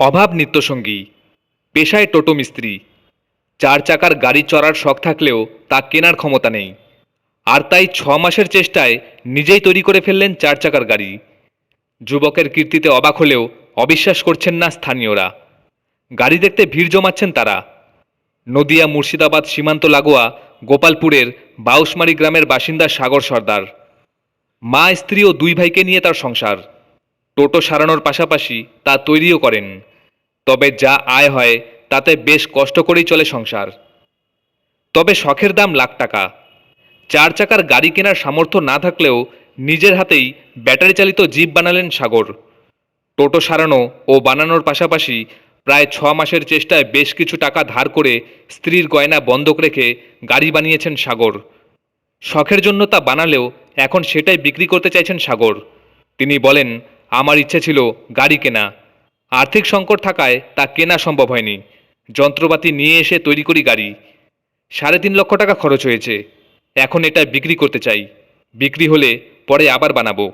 অভাব নিত্যসঙ্গী। পেশায় টোটো মিস্ত্রি। চার চাকার গাড়ি চড়ার শখ থাকলেও তা কেনার ক্ষমতা নেই। আর তাই ছ মাসের চেষ্টায় নিজেই তৈরি করে ফেললেন চার চাকার গাড়ি। যুবকের কীর্তিতে অবাক হলেও অবিশ্বাস করছেন না স্থানীয়রা। গাড়ি দেখতে ভিড় জমাচ্ছেন তারা। নদিয়া মুর্শিদাবাদ সীমান্ত লাগোয়া গোপালপুরের বাউসমারি গ্রামের বাসিন্দা সাগর সর্দার। মা, স্ত্রী ও দুই ভাইকে নিয়ে তার সংসার। টোটো সারানোর পাশাপাশি তা তৈরিও করেন। তবে যা আয় হয়, তাতে বেশ কষ্ট করেই চলে সংসার। তবে শখের দাম লাখ টাকা। চার চাকার গাড়ি কেনার সামর্থ্য না থাকলেও নিজের হাতেই ব্যাটারি চালিত জিপ বানালেন সাগর। টোটো সারানো ও বানানোর পাশাপাশি প্রায় ছ মাসের চেষ্টায় বেশ কিছু টাকা ধার করে স্ত্রীর গয়না বন্ধক রেখে গাড়ি বানিয়েছেন সাগর। শখের জন্য তা বানালেও এখন সেটাই বিক্রি করতে চাইছেন সাগর। তিনি বলেন, আমার ইচ্ছে ছিল গাড়ি কেনা। আর্থিক সংকট থাকায় তা কেনা সম্ভব হয়নি। যন্ত্রপাতি নিয়ে এসে তৈরি করি গাড়ি। সাড়ে তিন লক্ষ টাকা খরচ হয়েছে। এখন এটা বিক্রি করতে চাই। বিক্রি হলে পরে আবার বানাবো।